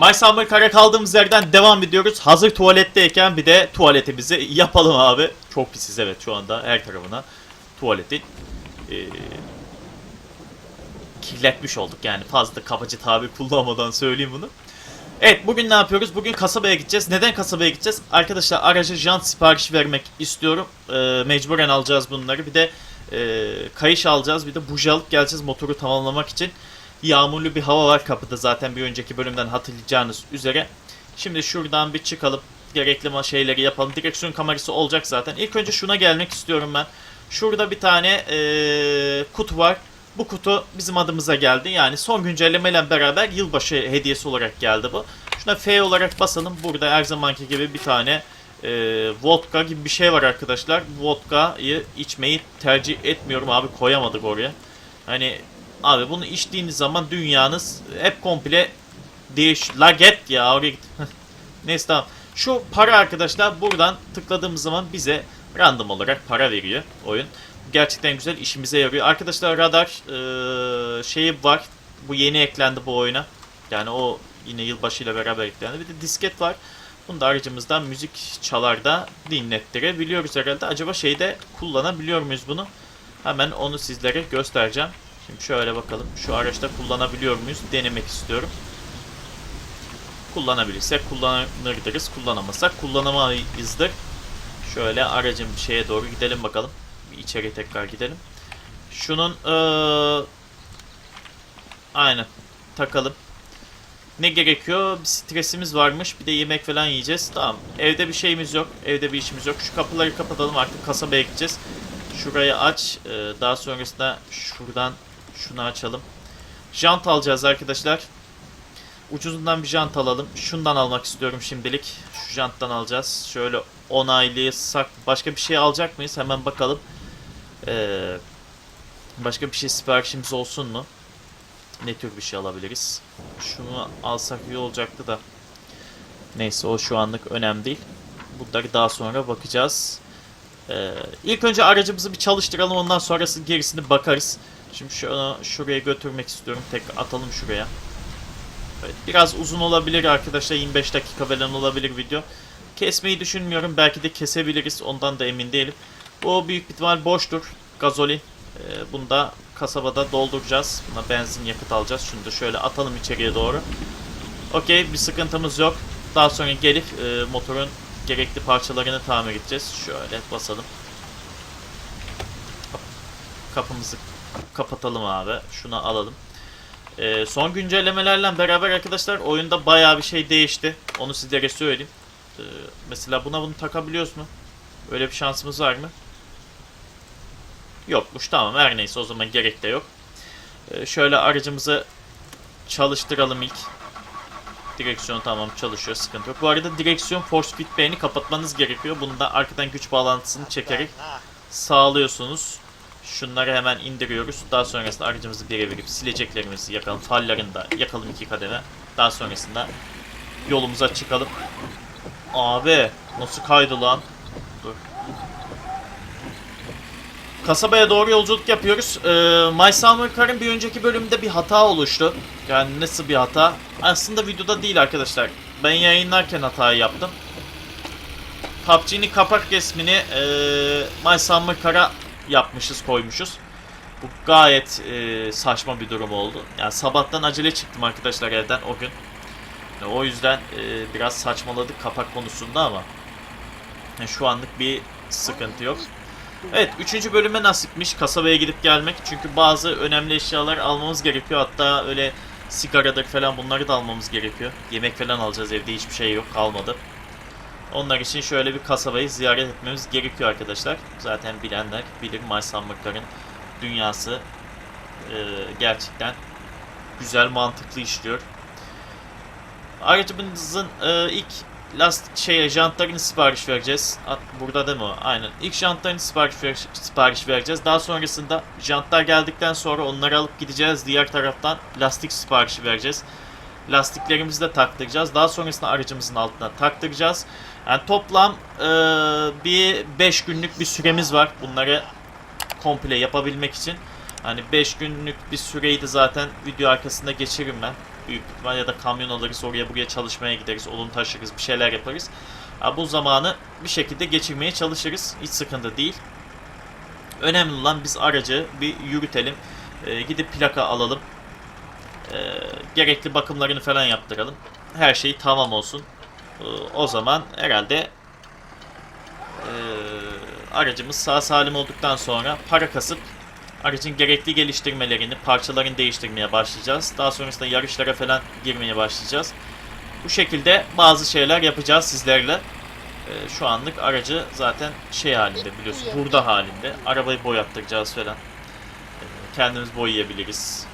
My Summer Kara kaldığımız yerden devam ediyoruz. Hazır tuvaletteyken bir de tuvaletimizi yapalım abi. Çok pisiz evet şu anda her tarafına tuvaletin eee kirletmiş olduk yani fazla kabaca tabir kullanmadan söyleyeyim bunu. Evet bugün ne yapıyoruz? Bugün kasabaya gideceğiz. Neden kasabaya gideceğiz? Arkadaşlar araca jant siparişi vermek istiyorum. Eee, mecburen alacağız bunları. Bir de eee, kayış alacağız. Bir de buji alıp geleceğiz motoru tamamlamak için. Yağmurlu bir hava var kapıda zaten bir önceki bölümden hatırlayacağınız üzere. Şimdi şuradan bir çıkalım. Gerekli şeyleri yapalım. Direksiyon kamerası olacak zaten. İlk önce şuna gelmek istiyorum ben. Şurada bir tane eee, kutu var. Bu kutu bizim adımıza geldi. Yani son güncellemeyle beraber yılbaşı hediyesi olarak geldi bu. Şuna F olarak basalım. Burada her zamanki gibi bir tane eee vodka gibi bir şey var arkadaşlar. Vodka'yı içmeyi tercih etmiyorum abi. Koyamadık oraya. Hani Abi bunu içtiğiniz zaman dünyanız hep komple değiş... La get ya oraya git. Neyse tamam. Şu para arkadaşlar buradan tıkladığımız zaman bize random olarak para veriyor oyun. Gerçekten güzel işimize yarıyor. Arkadaşlar radar eee, şeyi var. Bu yeni eklendi bu oyuna. Yani o yine yılbaşıyla beraber eklendi. Bir de disket var. Bunu da aracımızdan müzik çalar da dinlettirebiliyoruz herhalde. Acaba şeyde kullanabiliyor muyuz bunu? Hemen onu sizlere göstereceğim. Şimdi şöyle bakalım. Şu araçta kullanabiliyor muyuz? Denemek istiyorum. Kullanabilirsek kullanırız. Kullanamazsak kullanamayızdır. Şöyle aracın şeye doğru gidelim bakalım. Bir içeri tekrar gidelim. Şunun eee aynen takalım. Ne gerekiyor? Bir stresimiz varmış. Bir de yemek falan yiyeceğiz. Tamam. Evde bir şeyimiz yok. Evde bir işimiz yok. Şu kapıları kapatalım artık kasabaya gideceğiz. Şurayı aç. Ee, daha sonrasında şuradan şunu açalım. Jant alacağız arkadaşlar. Ucuzundan bir jant alalım. Şundan almak istiyorum şimdilik. Şu janttan alacağız. Şöyle onaylayasak başka bir şey alacak mıyız? Hemen bakalım. Ee, başka bir şey siparişimiz olsun mu? Ne tür bir şey alabiliriz? Şunu alsak iyi olacaktı da. Neyse o şu anlık önemli değil. Bunları daha sonra bakacağız. Ee, ilk önce aracımızı bir çalıştıralım ondan sonrası gerisini bakarız. Şimdi şunu şuraya götürmek istiyorum. Tek atalım şuraya. Evet, biraz uzun olabilir arkadaşlar. 25 dakika falan olabilir video. Kesmeyi düşünmüyorum. Belki de kesebiliriz. Ondan da emin değilim. Bu büyük ihtimal boştur. Gazolin. Ee, bunu da kasabada dolduracağız. Buna benzin yakıt alacağız. Şunu da şöyle atalım içeriye doğru. Okey bir sıkıntımız yok. Daha sonra gelip e, motorun gerekli parçalarını tamir edeceğiz. Şöyle basalım. Kapımızı kapatalım abi. Şunu alalım. Ee, son güncellemelerle beraber arkadaşlar oyunda bayağı bir şey değişti. Onu sizlere söyleyeyim. Ee, mesela buna bunu takabiliyoruz mu? Öyle bir şansımız var mı? Yokmuş tamam her neyse o zaman gerek de yok. Ee, şöyle aracımızı çalıştıralım ilk. Direksiyon tamam çalışıyor sıkıntı yok. Bu arada direksiyon force feedback'ini kapatmanız gerekiyor. Bunu da arkadan güç bağlantısını çekerek sağlıyorsunuz. Şunları hemen indiriyoruz. Daha sonrasında aracımızı bire verip sileceklerimizi yakalım. Farlarını da yakalım iki kademe. Daha sonrasında yolumuza çıkalım. Abi nasıl kaydı lan? Dur. Kasabaya doğru yolculuk yapıyoruz. Ee, My Summer Car'ın bir önceki bölümünde bir hata oluştu. Yani nasıl bir hata? Aslında videoda değil arkadaşlar. Ben yayınlarken hatayı yaptım. PUBG'nin kapak resmini e, My Summer Car'a yapmışız, koymuşuz. Bu gayet e, saçma bir durum oldu. Yani sabahtan acele çıktım arkadaşlar evden o gün. Yani o yüzden e, biraz saçmaladık kapak konusunda ama yani şu anlık bir sıkıntı yok. Evet 3. bölüme nasipmiş kasabaya gidip gelmek. Çünkü bazı önemli eşyalar almamız gerekiyor. Hatta öyle sigaradır falan bunları da almamız gerekiyor. Yemek falan alacağız evde hiçbir şey yok kalmadı. Onlar için şöyle bir kasabayı ziyaret etmemiz gerekiyor arkadaşlar. Zaten bilenler bilir Maysanlıkların dünyası e, gerçekten güzel mantıklı işliyor. Aracımızın e, ilk lastik şeye jantlarını sipariş vereceğiz. Burada değil mi? Aynen. İlk jantlarını sipariş, ver, sipariş vereceğiz. Daha sonrasında jantlar geldikten sonra onları alıp gideceğiz. Diğer taraftan lastik siparişi vereceğiz. Lastiklerimizi de taktıracağız. Daha sonrasında aracımızın altına taktıracağız. Yani toplam e, bir 5 günlük bir süremiz var. Bunları komple yapabilmek için. Hani 5 günlük bir süreyi de zaten video arkasında geçiririm ben. büyük ihtimal ya da kamyon alırız oraya buraya çalışmaya gideriz odun taşırız bir şeyler yaparız. Ha, bu zamanı bir şekilde geçirmeye çalışırız hiç sıkıntı değil. Önemli olan biz aracı bir yürütelim. Ee, gidip plaka alalım. Ee, gerekli bakımlarını falan yaptıralım. Her şey tamam olsun. Ee, o zaman herhalde ee, aracımız sağ salim olduktan sonra para kasıp aracın gerekli geliştirmelerini, parçalarını değiştirmeye başlayacağız. Daha sonrasında yarışlara falan girmeye başlayacağız. Bu şekilde bazı şeyler yapacağız sizlerle. Ee, şu anlık aracı zaten şey halinde biliyorsun, hurda halinde. Arabayı boyattıracağız falan. Kendimiz boyayabiliriz.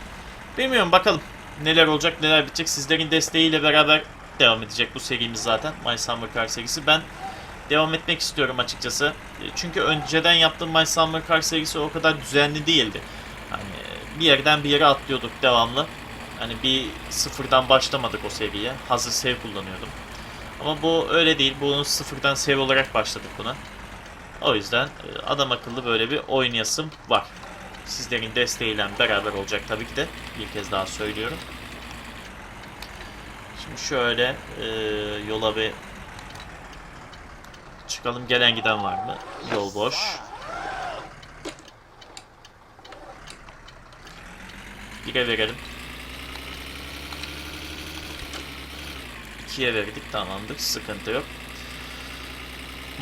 Bilmiyorum bakalım neler olacak neler bitecek. Sizlerin desteğiyle beraber devam edecek bu serimiz zaten. My Summer Car serisi. Ben devam etmek istiyorum açıkçası. E, Çünkü önceden yaptığım My Summer Car serisi o kadar düzenli değildi. Hani bir yerden bir yere atlıyorduk devamlı. Hani bir sıfırdan başlamadık o seriye. Hazır sev kullanıyordum. Ama bu öyle değil. Bunu sıfırdan sev olarak başladık buna. O yüzden e, adam akıllı böyle bir oynayasım var. Sizlerin desteğiyle beraber olacak tabii ki de. Bir kez daha söylüyorum. Şimdi şöyle e, yola bir çıkalım. Gelen giden var mı? Yol boş. Bire verelim. İkiye verdik. Tamamdır. Sıkıntı yok.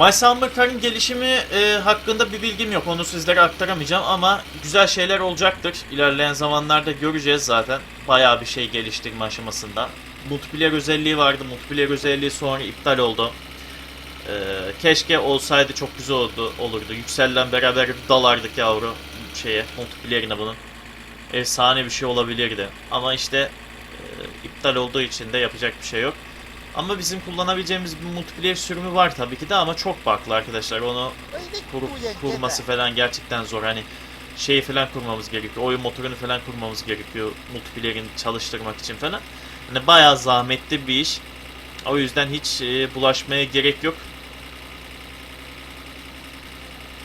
My Summer Car'ın gelişimi e, hakkında bir bilgim yok. Onu sizlere aktaramayacağım ama güzel şeyler olacaktır. İlerleyen zamanlarda göreceğiz zaten. Bayağı bir şey geliştirme aşamasında. Multiplayer özelliği vardı. Multiplayer özelliği sonra iptal oldu. E, keşke olsaydı çok güzel oldu, olurdu. Yüksel'le beraber dalardık yavru şeye, multiplayer'ine bunun. Efsane bir şey olabilirdi. Ama işte e, iptal olduğu için de yapacak bir şey yok. Ama bizim kullanabileceğimiz bir multiplayer sürümü var tabii ki de ama çok farklı arkadaşlar. Onu kurup kurması falan gerçekten zor. Hani şeyi falan kurmamız gerekiyor. Oyun motorunu falan kurmamız gerekiyor. Multiplayer'in çalıştırmak için falan. Hani bayağı zahmetli bir iş. O yüzden hiç e, bulaşmaya gerek yok.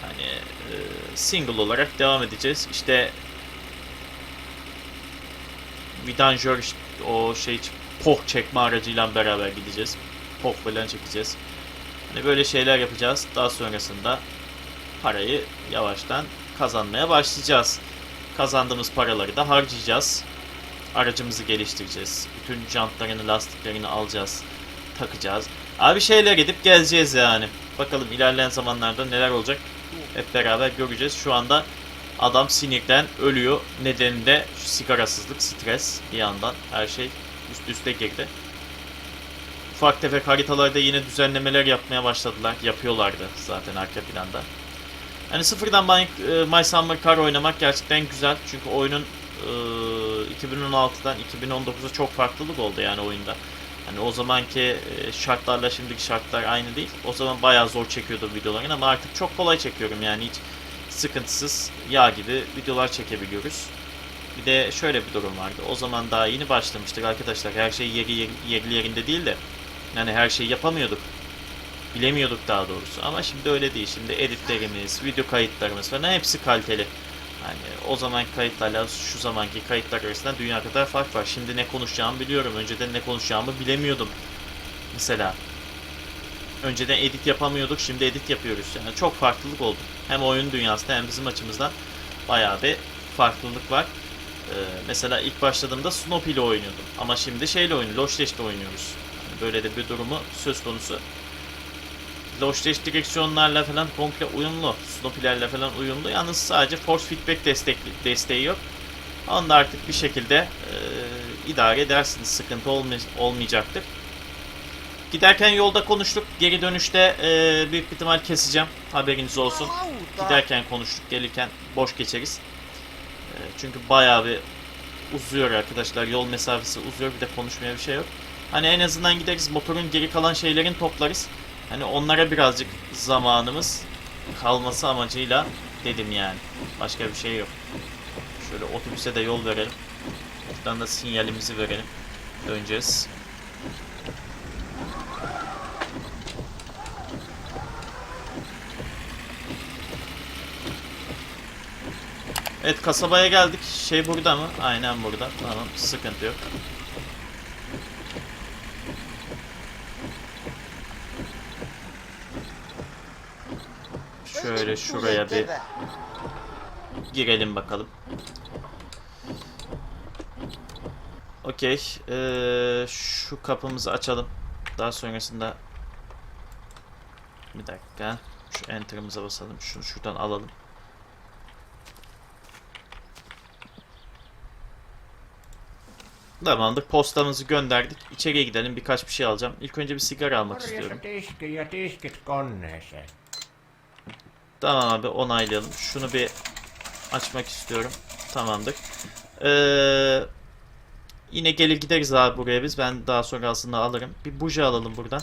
Hani e, single olarak devam edeceğiz. İşte Vidanjör o şey poh çekme aracıyla beraber gideceğiz. Poh falan çekeceğiz. Hani böyle şeyler yapacağız. Daha sonrasında parayı yavaştan kazanmaya başlayacağız. Kazandığımız paraları da harcayacağız. Aracımızı geliştireceğiz. Bütün jantlarını, lastiklerini alacağız. Takacağız. Abi şeyler gidip geleceğiz yani. Bakalım ilerleyen zamanlarda neler olacak. Hep beraber göreceğiz. Şu anda adam sinirden ölüyor. Nedeni de şu sigarasızlık, stres bir yandan. Her şey üst üste girdi. Ufak tefek haritalarda yine düzenlemeler yapmaya başladılar. Yapıyorlardı zaten arka planda. Hani sıfırdan My, e, My Summer Car oynamak gerçekten güzel. Çünkü oyunun e, 2016'dan 2019'a çok farklılık oldu yani oyunda. Hani o zamanki e, şartlarla şimdiki şartlar aynı değil. O zaman bayağı zor çekiyordum videolarını ama artık çok kolay çekiyorum yani hiç sıkıntısız yağ gibi videolar çekebiliyoruz. Bir de şöyle bir durum vardı. O zaman daha yeni başlamıştık arkadaşlar. Her şey yeri, yeri yerli yerinde değil de. Yani her şeyi yapamıyorduk. Bilemiyorduk daha doğrusu. Ama şimdi öyle değil. Şimdi editlerimiz, video kayıtlarımız falan hepsi kaliteli. Yani o zaman kayıtlarla şu zamanki kayıtlar arasında dünya kadar fark var. Şimdi ne konuşacağımı biliyorum. Önceden ne konuşacağımı bilemiyordum. Mesela. Önceden edit yapamıyorduk. Şimdi edit yapıyoruz. Yani çok farklılık oldu. Hem oyun dünyasında hem bizim açımızdan bayağı bir farklılık var. Ee, mesela ilk başladığımda Snoopy ile oynuyordum. Ama şimdi şeyle oynuyoruz, Logitech ile oynuyoruz. Yani böyle de bir durumu söz konusu. Logitech direksiyonlarla falan komple uyumlu. Snoopy'lerle falan uyumlu. Yalnız sadece force feedback destekli, desteği yok. Onu da artık bir şekilde e, idare edersiniz. Sıkıntı olmay olmayacaktır. Giderken yolda konuştuk. Geri dönüşte e, büyük ihtimal keseceğim. Haberiniz olsun. Giderken konuştuk. Gelirken boş geçeriz. E, çünkü bayağı bir uzuyor arkadaşlar. Yol mesafesi uzuyor. Bir de konuşmaya bir şey yok. Hani en azından gideriz. Motorun geri kalan şeylerini toplarız. Hani onlara birazcık zamanımız kalması amacıyla dedim yani. Başka bir şey yok. Şöyle otobüse de yol verelim. Buradan da sinyalimizi verelim. Döneceğiz. Evet kasabaya geldik. Şey burada mı? Aynen burada. Tamam sıkıntı yok. Şöyle şuraya bir girelim bakalım. Okey. Ee, şu kapımızı açalım. Daha sonrasında bir dakika. Şu enter'ımıza basalım. Şunu şuradan alalım. Tamamdır. Postamızı gönderdik. İçeriye gidelim. Birkaç bir şey alacağım. İlk önce bir sigara almak istiyorum. Tamam abi onaylayalım. Şunu bir açmak istiyorum. Tamamdır. Ee, yine gelir gideriz abi buraya biz. Ben daha sonra aslında alırım. Bir buji alalım buradan.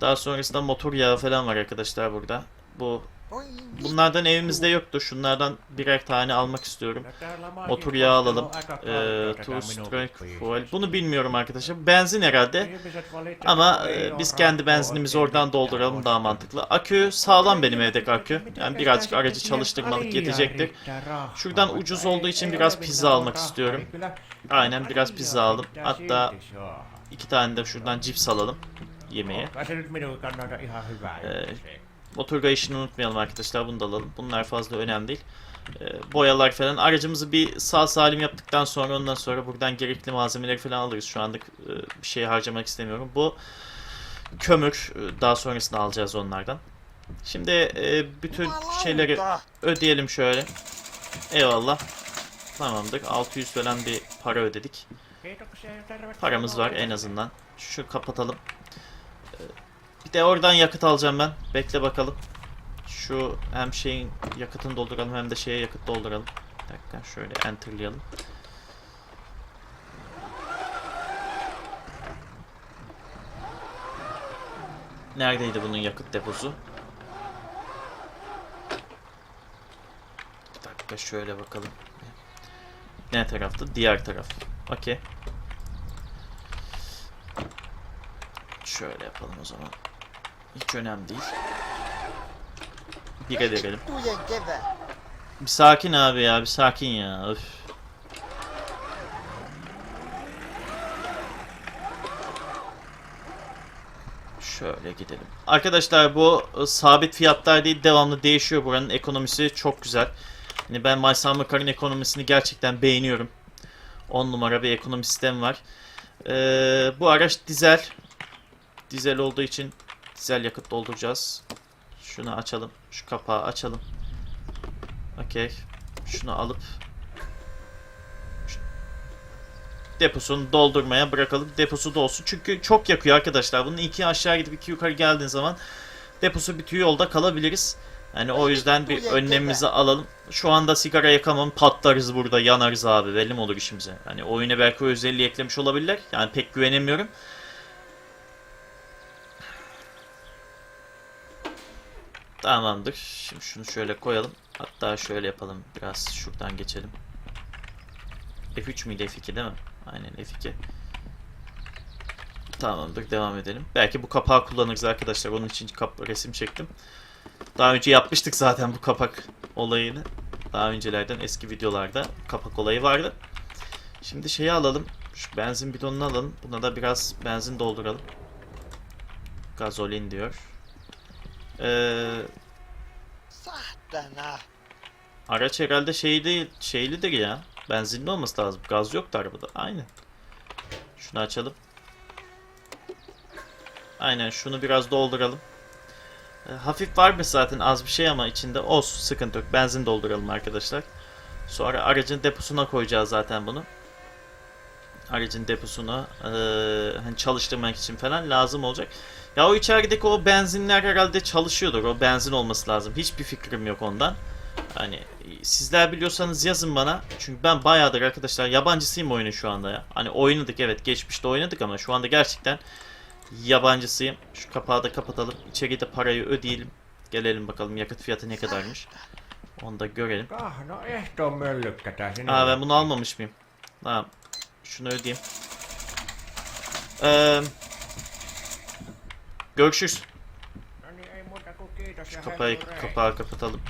Daha sonrasında motor yağı falan var arkadaşlar burada. Bu bunlardan evimizde yoktu. Şunlardan birer tane almak istiyorum. Motor yağı alalım. Ee, Two Strike Fuel. Bunu bilmiyorum arkadaşlar. Benzin herhalde. Ama e, biz kendi benzinimizi oradan dolduralım daha mantıklı. Akü sağlam benim evdeki akü. Yani birazcık aracı çalıştırmalık yetecektir. Şuradan ucuz olduğu için biraz pizza almak istiyorum. Aynen biraz pizza aldım. Hatta iki tane de şuradan cips alalım yemeğe. Ee, Motorga işini unutmayalım arkadaşlar. Bunu da alalım. Bunlar fazla önemli değil. Ee, boyalar falan. Aracımızı bir sağ salim yaptıktan sonra ondan sonra buradan gerekli malzemeleri falan alırız. Şu anlık e, bir şey harcamak istemiyorum. Bu kömür. e, Daha sonrasında alacağız onlardan. Şimdi e, bütün şeyleri ödeyelim şöyle. Eyvallah. Tamamdır. 600 falan bir para ödedik. Paramız var en azından. Şu kapatalım. Bir de oradan yakıt alacağım ben. Bekle bakalım. Şu hem şeyin yakıtını dolduralım hem de şeye yakıt dolduralım. Bir dakika şöyle enterlayalım. Neredeydi bunun yakıt deposu? Bir dakika şöyle bakalım. Ne tarafta? Diğer taraf. Okey. Şöyle yapalım o zaman. Hiç önemli değil. Bir edelim. Bir sakin abi ya, bir sakin ya. Öf. Şöyle gidelim. Arkadaşlar bu e, sabit fiyatlar değil devamlı değişiyor buranın ekonomisi çok güzel. Yani ben Maysalmakar'ın ekonomisini gerçekten beğeniyorum. 10 numara bir ekonomi sistemi var. Ee, bu araç dizel. Dizel olduğu için dizel yakıt dolduracağız. Şunu açalım. Şu kapağı açalım. Okey. Şunu alıp deposunu doldurmaya bırakalım. Deposu dolsun. Çünkü çok yakıyor arkadaşlar. Bunun iki aşağı gidip iki yukarı geldiğin zaman deposu bitiyor yolda kalabiliriz. Yani o yüzden bir önlemimizi alalım. Şu anda sigara yakamam patlarız burada yanarız abi belli mi olur işimize. Hani oyuna belki o özelliği eklemiş olabilirler. Yani pek güvenemiyorum. Tamamdır. Şimdi şunu şöyle koyalım. Hatta şöyle yapalım. Biraz şuradan geçelim. F3 müydü F2 değil mi? Aynen F2. Tamamdır devam edelim. Belki bu kapağı kullanırız arkadaşlar. Onun için kap resim çektim. Daha önce yapmıştık zaten bu kapak olayını. Daha öncelerden eski videolarda kapak olayı vardı. Şimdi şeyi alalım. Şu benzin bidonunu alalım. Buna da biraz benzin dolduralım. Gazolin diyor. Ee, Sahtana. araç herhalde şey değil, şeylidir ya. Benzinli olması lazım. Gaz yoktu arabada. Aynen. Şunu açalım. Aynen şunu biraz dolduralım. E, hafif varmış zaten az bir şey ama içinde olsun sıkıntı yok. Benzin dolduralım arkadaşlar. Sonra aracın deposuna koyacağız zaten bunu. Aracın deposuna e, hani çalıştırmak için falan lazım olacak. Ya o içerideki o benzinler herhalde çalışıyordur. O benzin olması lazım. Hiçbir fikrim yok ondan. Hani sizler biliyorsanız yazın bana. Çünkü ben bayağıdır arkadaşlar yabancısıyım oyunun şu anda ya. Hani oynadık evet geçmişte oynadık ama şu anda gerçekten yabancısıyım. Şu kapağı da kapatalım. İçeride parayı ödeyelim. Gelelim bakalım yakıt fiyatı ne kadarmış. Onu da görelim. Aa ben bunu almamış mıyım? Tamam. Şunu ödeyeyim. Ee, görüşürüz. Ja Kapağı, kapağı kapatalım.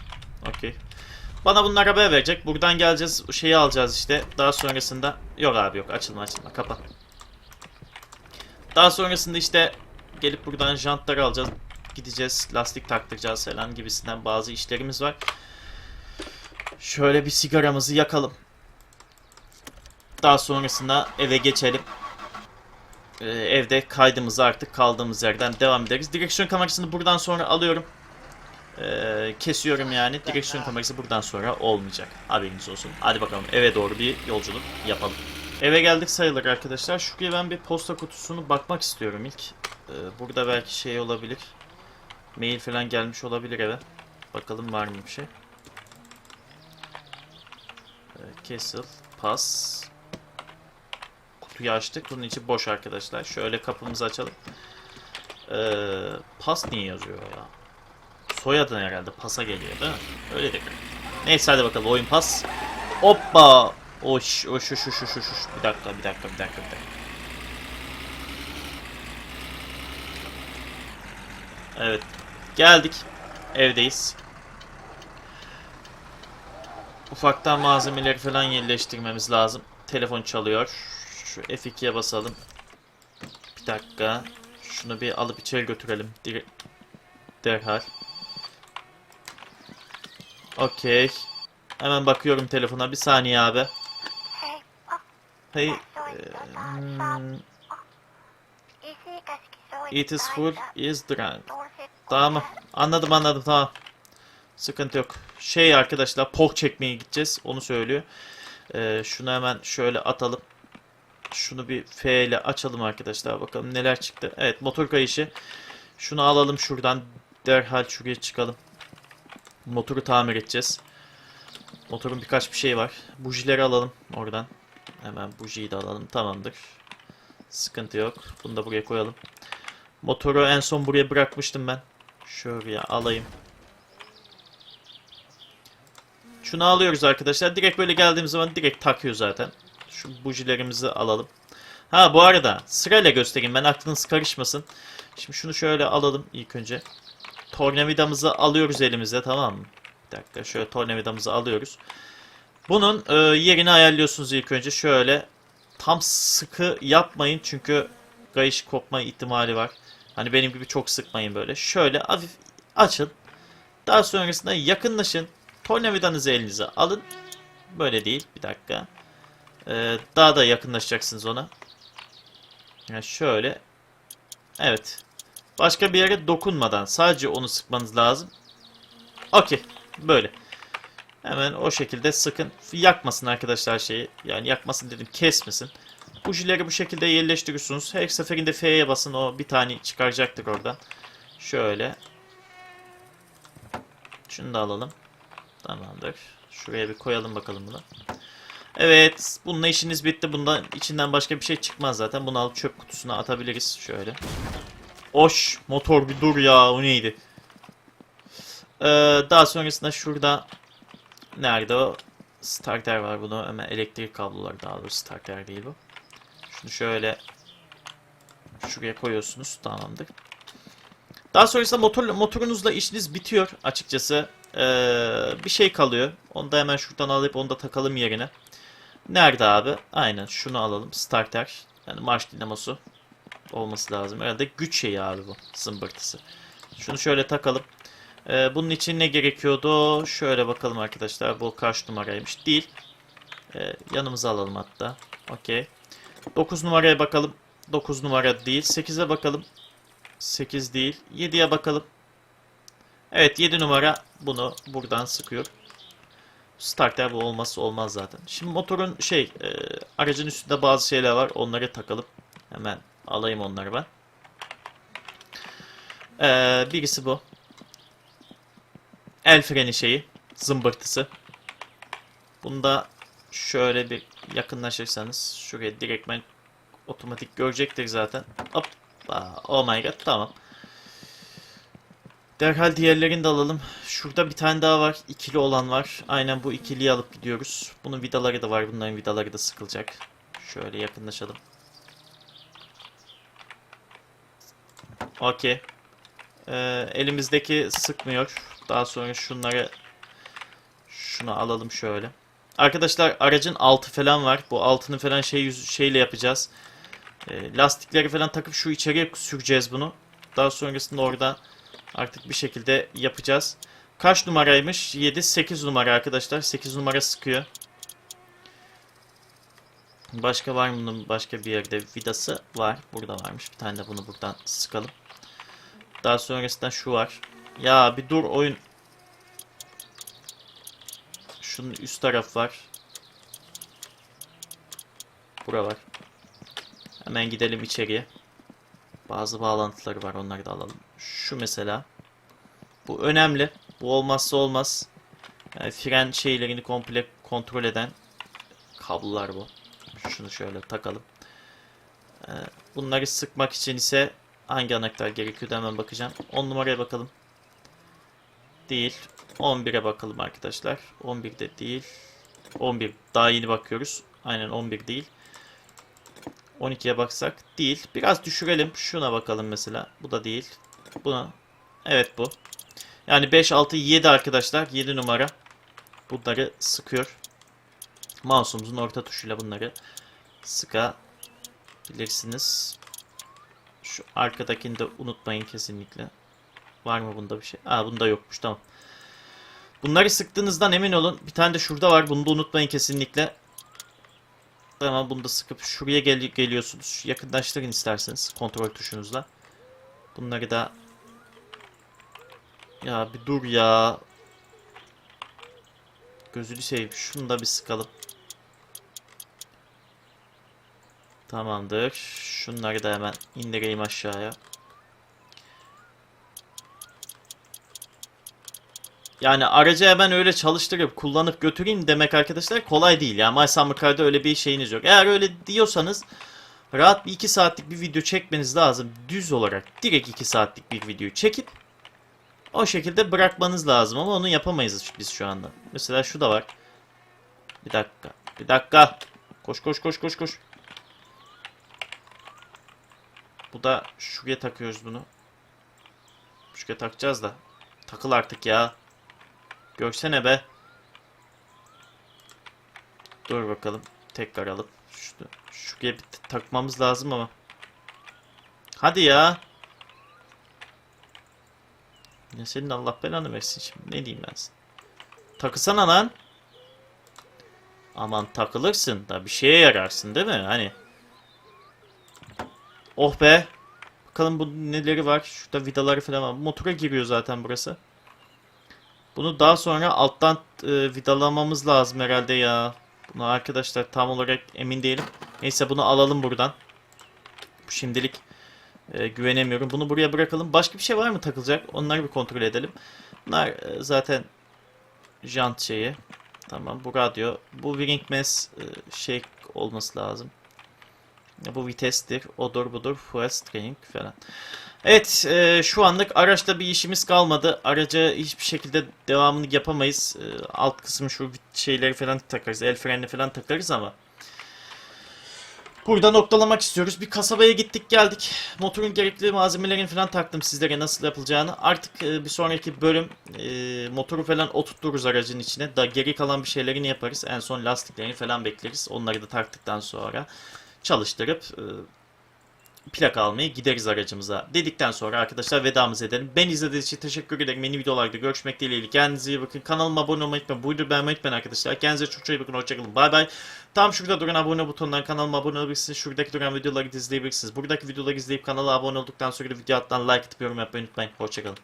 Okey. Bana bunlar haber verecek. Buradan geleceğiz. Şeyi alacağız işte. Daha sonrasında... Yok abi yok. Açılma açılma. Kapa. Daha sonrasında işte gelip buradan jantları alacağız. gideceğiz. Lastik taktıracağız falan gibisinden bazı işlerimiz var. Şöyle bir sigaramızı yakalım. Daha sonrasında eve geçelim. Ee, evde kaydımızı artık kaldığımız yerden devam ederiz. Direksiyon kamerasını buradan sonra alıyorum. Ee, kesiyorum yani. Direksiyon kamerası buradan sonra olmayacak. Haberiniz olsun. Hadi bakalım eve doğru bir yolculuk yapalım. Eve geldik sayılır arkadaşlar. Şuraya ben bir posta kutusunu bakmak istiyorum ilk. Ee, burada belki şey olabilir. Mail falan gelmiş olabilir eve. Bakalım var mı bir şey. Ee, Castle, Pass. Kutuyu açtık. Bunun içi boş arkadaşlar. Şöyle kapımızı açalım. Ee, pas niye yazıyor ya? Soyadın herhalde pasa geliyor değil mi? Öyle de. Neyse hadi bakalım oyun pas. Hoppa. Oş oş oş oş oş oş. Bir dakika bir dakika bir dakika bir dakika. Evet. Geldik. Evdeyiz. Ufaktan malzemeleri falan yerleştirmemiz lazım. Telefon çalıyor. Şu F2'ye basalım. Bir dakika. Şunu bir alıp içeri götürelim. Dire- Derhal. Okey. Hemen bakıyorum telefona. Bir saniye abi. Hey. hmm, it is full, is drunk. Tamam. Anladım anladım tamam. Sıkıntı yok. Şey arkadaşlar pork çekmeye gideceğiz. Onu söylüyor. Ee, şunu hemen şöyle atalım. Şunu bir F ile açalım arkadaşlar. Bakalım neler çıktı. Evet motor kayışı. Şunu alalım şuradan. Derhal şuraya çıkalım. Motoru tamir edeceğiz. Motorun birkaç bir şey var. Bujileri alalım oradan. Hemen bujiyi de alalım. Tamamdır. Sıkıntı yok. Bunu da buraya koyalım. Motoru en son buraya bırakmıştım ben. Şuraya alayım. Şunu alıyoruz arkadaşlar. Direkt böyle geldiğimiz zaman direkt takıyor zaten. Şu bujilerimizi alalım. Ha bu arada sırayla göstereyim ben aklınız karışmasın. Şimdi şunu şöyle alalım ilk önce. Tornavidamızı alıyoruz elimize tamam mı? Bir dakika şöyle tornavidamızı alıyoruz. Bunun e, yerini ayarlıyorsunuz ilk önce şöyle. Tam sıkı yapmayın çünkü kayış kopma ihtimali var. Hani benim gibi çok sıkmayın böyle. Şöyle hafif açın. Daha sonrasında yakınlaşın. Tornavidanızı elinize alın. Böyle değil. Bir dakika. Ee, daha da yakınlaşacaksınız ona. Yani şöyle. Evet. Başka bir yere dokunmadan sadece onu sıkmanız lazım. Okey. Böyle. Hemen o şekilde sıkın. Yakmasın arkadaşlar şeyi. Yani yakmasın dedim kesmesin. Bujileri bu şekilde yerleştiriyorsunuz. Her seferinde F'ye basın o bir tane çıkaracaktır oradan. Şöyle. Şunu da alalım. Tamamdır. Şuraya bir koyalım bakalım bunu. Evet. Bununla işiniz bitti. Bundan içinden başka bir şey çıkmaz zaten. Bunu alıp çöp kutusuna atabiliriz. Şöyle. Oş. Motor bir dur ya. O neydi? Ee, daha sonrasında şurada nerede o? Starter var bunu. Hemen elektrik kabloları daha doğrusu starter değil bu. Şunu şöyle şuraya koyuyorsunuz. Tamamdır. Daha sonrasında motor, motorunuzla işiniz bitiyor açıkçası. Ee, bir şey kalıyor. Onu da hemen şuradan alıp onu da takalım yerine. Nerede abi? Aynen şunu alalım. Starter. Yani marş dinamosu olması lazım. Herhalde güç şeyi abi bu. Zımbırtısı. Şunu şöyle takalım. Ee, bunun için ne gerekiyordu? Şöyle bakalım arkadaşlar. Bu kaç numaraymış? Değil. Ee, yanımıza alalım hatta. Okey. 9 numaraya bakalım. 9 numara değil. 8'e bakalım. 8 değil. 7'ye bakalım. Evet 7 numara bunu buradan sıkıyor. Starter bu olmazsa olmaz zaten. Şimdi motorun şey e, aracın üstünde bazı şeyler var. Onları takalım. Hemen alayım onları ben. Ee, birisi bu. El freni şeyi. Zımbırtısı. Bunda şöyle bir yakınlaşırsanız şuraya direktmen otomatik görecektir zaten. Hop. Oh my god tamam. Derhal diğerlerini de alalım. Şurada bir tane daha var. İkili olan var. Aynen bu ikiliyi alıp gidiyoruz. Bunun vidaları da var. Bunların vidaları da sıkılacak. Şöyle yakınlaşalım. Okey. Ee, elimizdeki sıkmıyor. Daha sonra şunları şunu alalım şöyle. Arkadaşlar aracın altı falan var. Bu altını falan şey şeyle yapacağız. Ee, lastikleri falan takıp şu içeriye süreceğiz bunu. Daha sonrasında orada Artık bir şekilde yapacağız. Kaç numaraymış? 7 8 numara arkadaşlar. 8 numara sıkıyor. Başka var mı bunun başka bir yerde vidası var. Burada varmış. Bir tane de bunu buradan sıkalım. Daha sonrasında şu var. Ya bir dur oyun. Şunun üst taraf var. Bura var. Hemen gidelim içeriye. Bazı bağlantıları var. Onları da alalım. Şu mesela. Bu önemli. Bu olmazsa olmaz. Yani fren şeylerini komple kontrol eden kablolar bu. Şunu şöyle takalım. Ee, bunları sıkmak için ise hangi anahtar gerekiyordu hemen bakacağım. 10 numaraya bakalım. Değil. 11'e bakalım arkadaşlar. 11'de değil. 11. Daha yeni bakıyoruz. Aynen 11 değil. 12'ye baksak değil. Biraz düşürelim. Şuna bakalım mesela. Bu da değil. Buna. Evet bu. Yani 5, 6, 7 arkadaşlar. 7 numara. Bunları sıkıyor. Mouse'umuzun orta tuşuyla bunları sıkabilirsiniz. Şu arkadakini de unutmayın kesinlikle. Var mı bunda bir şey? Aa bunda yokmuş tamam. Bunları sıktığınızdan emin olun. Bir tane de şurada var. Bunu da unutmayın kesinlikle. Tamam bunu da sıkıp şuraya gel geliyorsunuz. Yakınlaştırın isterseniz kontrol tuşunuzla. Bunları da ya bir dur ya. Gözünü seveyim. Şunu da bir sıkalım. Tamamdır. Şunları da hemen indireyim aşağıya. Yani aracı hemen öyle çalıştırıp kullanıp götüreyim demek arkadaşlar kolay değil. Ya My Summer Car'da öyle bir şeyiniz yok. Eğer öyle diyorsanız rahat bir 2 saatlik bir video çekmeniz lazım. Düz olarak direkt 2 saatlik bir videoyu çekip o şekilde bırakmanız lazım ama onu yapamayız biz şu anda. Mesela şu da var. Bir dakika. Bir dakika. Koş koş koş koş koş. Bu da şuraya takıyoruz bunu. Şuraya takacağız da. Takıl artık ya. Görsene be. Dur bakalım. Tekrar alıp şunu şuraya bir takmamız lazım ama. Hadi ya. Ya senin Allah belanı versin şimdi. Ne diyeyim ben sana? Takısana lan. Aman takılırsın da bir şeye yararsın değil mi? Hani. Oh be. Bakalım bu neleri var. Şurada vidaları falan var. Motora giriyor zaten burası. Bunu daha sonra alttan e, vidalamamız lazım herhalde ya. Bunu arkadaşlar tam olarak emin değilim. Neyse bunu alalım buradan. Bu şimdilik e, güvenemiyorum. Bunu buraya bırakalım. Başka bir şey var mı takılacak? Onları bir kontrol edelim. Bunlar e, zaten jant şeyi. Tamam bu radyo. Bu Wing Mass e, şey olması lazım. Bu vitestir, odur budur, fuel training falan. Evet, e, şu anlık araçta bir işimiz kalmadı. Araca hiçbir şekilde devamını yapamayız. E, alt kısmı şu şeyleri falan takarız, el frenini falan takarız ama. Burada noktalamak istiyoruz. Bir kasabaya gittik geldik. Motorun gerekli malzemelerini falan taktım sizlere nasıl yapılacağını. Artık e, bir sonraki bölüm e, motoru falan oturturuz aracın içine. Da geri kalan bir şeylerini yaparız. En son lastiklerini falan bekleriz. Onları da taktıktan sonra çalıştırıp e, plak almaya gideriz aracımıza dedikten sonra arkadaşlar vedamızı edelim. Ben izlediğiniz için teşekkür ederim. Yeni videolarda görüşmek dileğiyle. Kendinize iyi bakın. Kanalıma abone olmayı unutmayın. Bu videoyu beğenmeyi unutmayın arkadaşlar. Kendinize çok çok iyi bakın. Hoşçakalın. Bay bay. Tam şurada duran abone butonundan kanalıma abone olabilirsiniz. Şuradaki duran videoları izleyebilirsiniz. Buradaki videoları izleyip kanala abone olduktan sonra da video alttan like atıp yorum yapmayı unutmayın. Hoşçakalın.